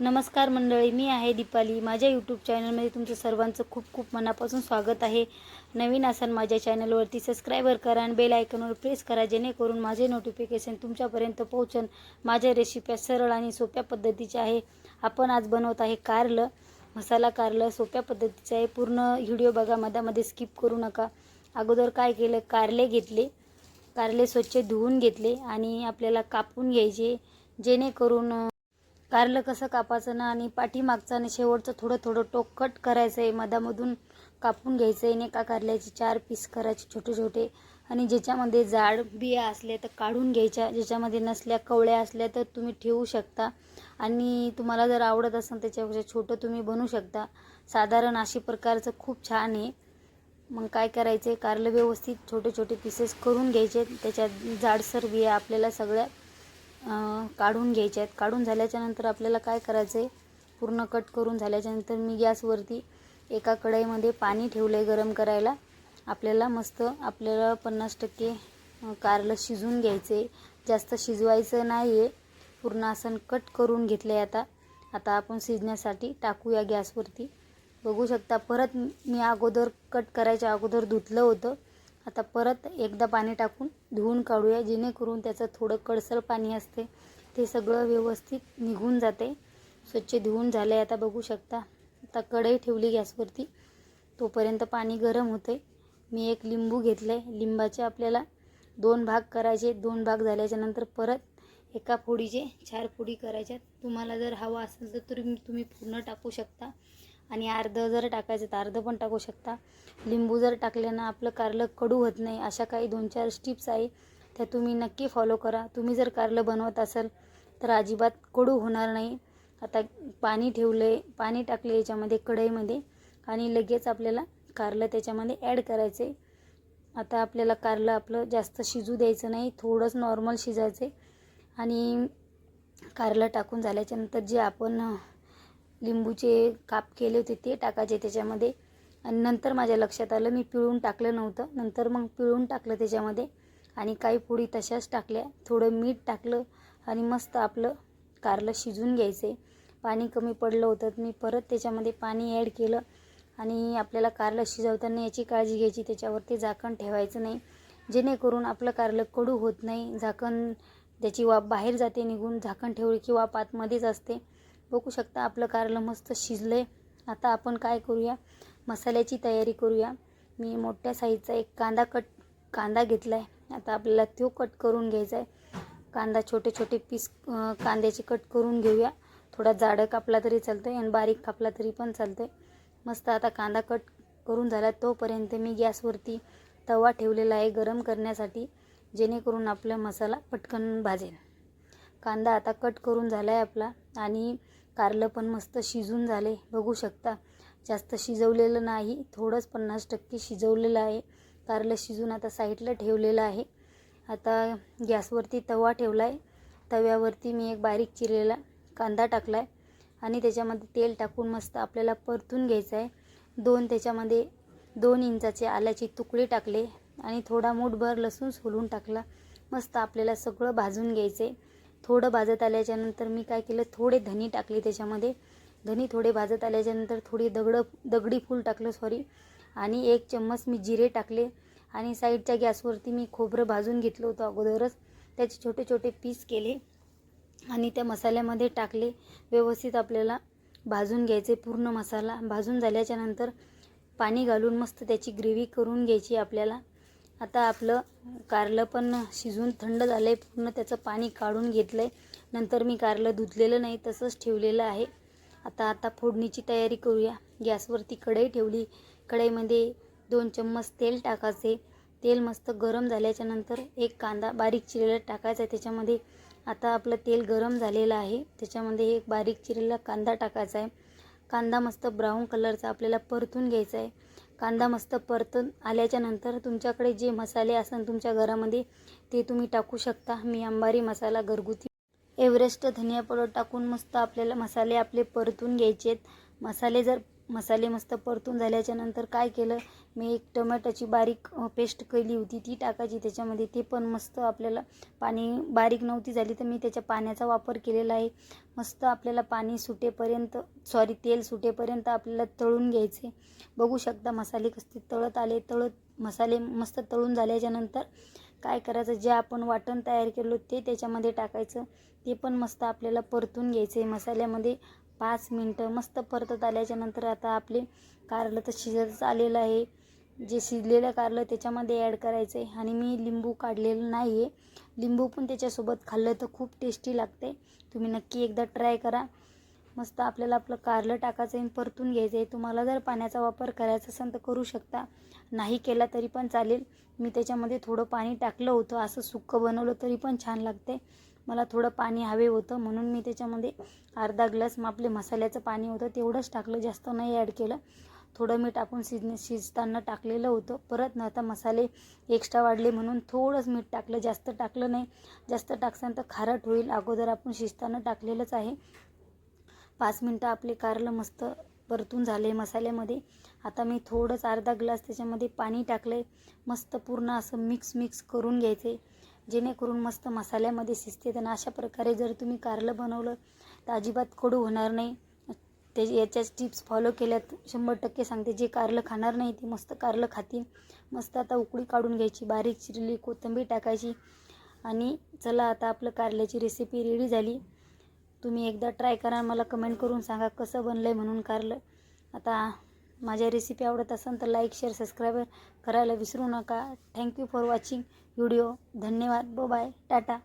नमस्कार मंडळी मी आहे दीपाली. माझ्या यूट्यूब चॅनलमध्ये तुमचं सर्वांचं खूप खूप मनापासून स्वागत आहे. नवीन असाल माझ्या चॅनलवरती सबस्क्राईबर करा आणि बेल आयकॉनवर प्रेस करा जेणेकरून माझे नोटिफिकेशन तुमच्यापर्यंत पोहोचन. माझ्या रेसिप्या सरळ आणि सोप्या पद्धतीच्या आहे. आपण आज बनवत आहे कारलं मसाला कारलं. सोप्या पद्धतीचं आहे. पूर्ण व्हिडिओ बघा मधामध्ये स्किप करू नका. अगोदर काय केलं? कारले घेतले. कारले स्वच्छ धुवून घेतले आणि आपल्याला कापून घ्यायचे. जेणेकरून कारलं कसं कापायचं ना आणि पाठीमागचं आणि शेवटचं थोडं थोडं टोक कट करायचं आहे मधामधून कापून घ्यायचं आहे एका कारल्याचे चार पीस करायचे छोटे छोटे. आणि ज्याच्यामध्ये जाड बिया असल्या तर काढून घ्यायच्या. ज्याच्यामध्ये नसल्या कवळ्या असल्या तर तुम्ही ठेवू शकता. आणि तुम्हाला जर आवडत असेल त्याच्यापेक्षा छोटं तुम्ही बनवू शकता. साधारण अशी प्रकारचं खूप छान आहे. मग काय करायचे कारलं व्यवस्थित छोटे छोटे पीसेस करून घ्यायचे. त्याच्यात जाडसर बिया आपल्याला सगळ्या काढून घ्यायचे आहेत. काढून झाल्याच्यानंतर आपल्याला काय करायचं आहे पूर्ण कट करून झाल्याच्यानंतर मी गॅसवरती एका कढईमध्ये पाणी ठेवलं आहे गरम करायला. आपल्याला मस्त आपल्याला पन्नास टक्के कारलं शिजून घ्यायचे जास्त शिजवायचं नाही आहे पूर्ण आसन कट करून घेतलं आहे आता. आता आपण शिजण्यासाठी टाकूया गॅसवरती. बघू शकता परत मी अगोदर कट करायच्या अगोदर धुतलं होतं. आता परत एकदा पाणी टाकून धुवून काढूया जेणेकरून त्याचं थोडं कडसर पाणी असते. ते सगळं व्यवस्थित निघून जाते. स्वच्छ धुवून झालं आहे आता बघू शकता. आता कढई ठेवली गॅसवरती. तोपर्यंत पाणी गरम होते मी एक लिंबू घेतलं आहे लिंबाचे आपल्याला दोन भाग करायचे. दोन भाग झाल्याच्यानंतर परत एका फोडीचे चार फोडी करायच्या तुम्हाला जर हवा असेल तर तुम्ही तुम्ही पूर्ण टाकू शकता. आणि अर्धं जर टाकायचं तर अर्धं पण टाकू शकता. लिंबू जर टाकल्यानं आपलं कारलं कडू होत नाही. अशा काही दोन चार स्टिप्स आहे. त्या तुम्ही नक्की फॉलो करा. तुम्ही जर कारलं बनवत असाल तर अजिबात कडू होणार नाही. आता पाणी ठेवलं आहे पाणी टाकलं याच्यामध्ये कढईमध्ये आणि लगेच आपल्याला कारलं त्याच्यामध्ये ॲड करायचं आहे आता आपल्याला कारलं आपलं जास्त शिजू द्यायचं नाही. थोडंच नॉर्मल शिजायचं आहे आणि कारलं टाकून झाल्याच्यानंतर जे आपण लिंबूचे काप केले होते ते टाकायचे त्याच्यामध्ये. आणि नंतर माझ्या लक्षात आलं मी पिळून टाकलं नव्हतं. नंतर मग पिळून टाकलं त्याच्यामध्ये. आणि काही पोळी तशाच टाकल्या. थोडं मीठ टाकलं आणि मस्त आपलं कारलं शिजून घ्यायचं. आहे पाणी कमी पडलं होतं तर मी परत त्याच्यामध्ये पाणी ॲड केलं. आणि आपल्याला कारलं शिजवताना याची काळजी घ्यायची त्याच्यावरती झाकण ठेवायचं नाही. जेणेकरून आपलं कारलं कडू होत नाही. झाकण त्याची वाफ बाहेर जाते निघून झाकण ठेवली की वाफ आतमध्येच असते. बघू शकता आपलं कारलं मस्त शिजलं आहे आता आपण काय करूया? मसाल्याची तयारी करूया. मी मोठ्या साईजचा एक कांदा कट कांदा घेतला आहे आता आपल्याला तो कट करून घ्यायचा आहे कांदा छोटे छोटे पीस कांद्याचे कट करून घेऊया. थोडा जाडं कापला तरी चालतो आहे आणि बारीक कापला तरी पण चालतं आहे मस्त आता कांदा कट करून झाला तोपर्यंत मी गॅसवरती तवा ठेवलेला आहे गरम करण्यासाठी जेणेकरून आपला मसाला पटकन भाजेल. कांदा आता कट करून झाला आहे आपला. आणि कारलं पण मस्त शिजून झाले. बघू शकता जास्त शिजवलेलं नाही थोडंच पन्नास टक्के शिजवलेलं आहे. कारलं शिजून आता साईडला ठेवलेलं आहे. आता गॅसवरती तवा ठेवला आहे तव्यावरती मी एक बारीक चिरलेला कांदा टाकला आहे आणि त्याच्यामध्ये तेल टाकून मस्त आपल्याला परतून घ्यायचं आहे. दोन त्याच्यामध्ये दोन इंचाचे आल्याचे तुकडे टाकले आणि थोडा मूठभर लसूण सोलून टाकला. मस्त आपल्याला सगळं भाजून घ्यायचं आहे थोडं भाजत आल्याच्यानंतर मी काय केलं थोडे धनी टाकले त्याच्यामध्ये. धनी थोडे भाजत आल्याच्यानंतर थोडी दगडं दगडी फूल टाकलं सॉरी आणि एक चम्मच मी जिरे टाकले आणि साईडच्या गॅसवरती मी खोबरं भाजून घेतलं होतं अगोदरच. त्याचे छोटे छोटे पीस केले आणि त्या मसाल्यामध्ये टाकले. व्यवस्थित आपल्याला भाजून घ्यायचे पूर्ण मसाला. भाजून झाल्याच्यानंतर पाणी घालून मस्त त्याची ग्रेव्ही करून घ्यायची आपल्याला. आता आपलं कारलं पण शिजून थंड झालं आहे पूर्ण त्याचं पाणी काढून घेतलं आहे नंतर मी कारलं धुतलेलं नाही तसंच ठेवलेलं आहे. आता आता फोडणीची तयारी करूया. गॅसवरती कढई ठेवली. कढईमध्ये दोन चम्मच तेल टाकायचे. तेल मस्त गरम झाल्याच्यानंतर एक कांदा बारीक चिरेला टाकायचा. आहे त्याच्यामध्ये आता आपलं तेल गरम झालेलं आहे. त्याच्यामध्ये एक बारीक चिरेला कांदा टाकायचा आहे. कांदा मस्त ब्राऊन कलरचा आपल्याला परतून घ्यायचा आहे. कांदा मस्त परतून आल्याच्यानंतर तुमच्याकडे जे मसाले असन तुमच्या घरामध्ये ते तुम्ही टाकू शकता. मी अंबारी मसाला घरगुती एव्हरेस्ट धनिया पावडर टाकून मस्त आपल्याला मसाले आपले परतून घ्यायचे आहेत मसाले जर मसाले मस्त परतून झाल्याच्यानंतर काय केलं मी एक टोमॅटोची बारीक पेस्ट केली होती ती टाकायची त्याच्यामध्ये. ते पण मस्त आपल्याला पाणी बारीक नव्हती झाली तर मी त्याच्या पाण्याचा वापर केलेला आहे. मस्त आपल्याला पाणी सुटेपर्यंत सॉरी तेल सुटेपर्यंत आपल्याला तळून घ्यायचे. बघू शकता मसाले कसे तळत आले तळत मसाले मस्त तळून झाल्याच्यानंतर काय करायचं जे आपण वाटण तयार केलं ते त्याच्यामध्ये टाकायचं. ते पण मस्त आपल्याला परतून घ्यायचे. मसाल्यामध्ये पाच मिनटं मस्त परतत आल्याच्यानंतर आता आपले कारलं तर शिजतच आलेलं आहे. जे शिजलेलं कारलं त्याच्यामध्ये ॲड करायचं आहे आणि मी लिंबू काढलेलं नाही आहे लिंबू पण त्याच्यासोबत खाल्लं तर खूप टेस्टी लागते तुम्ही नक्की एकदा ट्राय करा. मस्त आपल्याला आपलं कारलं टाकायचं आहे परतून घ्यायचं आहे तुम्हाला जर पाण्याचा वापर करायचा असेल तर करू शकता. नाही केला तरी पण चालेल. मी त्याच्यामध्ये थोडं पाणी टाकलं होतं. असं सुक्कं बनवलं तरी पण छान लागते मला थोडं पाणी हवे होतं. म्हणून मी त्याच्यामध्ये अर्धा ग्लास मग आपले मसाल्याचं पाणी होतं. तेवढंच टाकलं. जास्त नाही ॲड केलं. थोडं मीठ आपण शिजणे शिजताना टाकलेलं होतं. परत ना आता मसाले एक्स्ट्रा वाढले म्हणून थोडंच मीठ टाकलं. जास्त टाकलं नाही. जास्त टाकसान तर खारट होईल. अगोदर आपण शिजताना टाकलेलंच आहे. पाच मिनटं आपले कारलं मस्त परतून झाले मसाल्यामध्ये. आता मी थोडंच अर्धा ग्लास त्याच्यामध्ये पाणी टाकलं आहे मस्त पूर्ण असं मिक्स मिक्स करून घ्यायचे. जेणेकरून मस्त मसाल्यामध्ये शिजते. आणि अशा प्रकारे जर तुम्ही कारलं बनवलं तर अजिबात कडू होणार नाही. ते याच्याच टिप्स फॉलो केल्यात. शंभर टक्के सांगते. जे कारलं खाणार नाही ते मस्त कारलं खातील. मस्त आता उकळी काढून घ्यायची बारीक चिरली कोथिंबीर टाकायची. आणि चला आता आपलं कारल्याची रेसिपी रेडी झाली. तुम्ही एकदा ट्राय करा. मला कमेंट करून सांगा कसं बनलं आहे म्हणून कारलं. आता माझ्या रेसिपी आवडत असेल तर लाईक शेअर सबस्क्राईब करायला विसरू नका. थँक्यू फॉर वॉचिंग व्हिडिओ धन्यवाद. ब बाय टाटा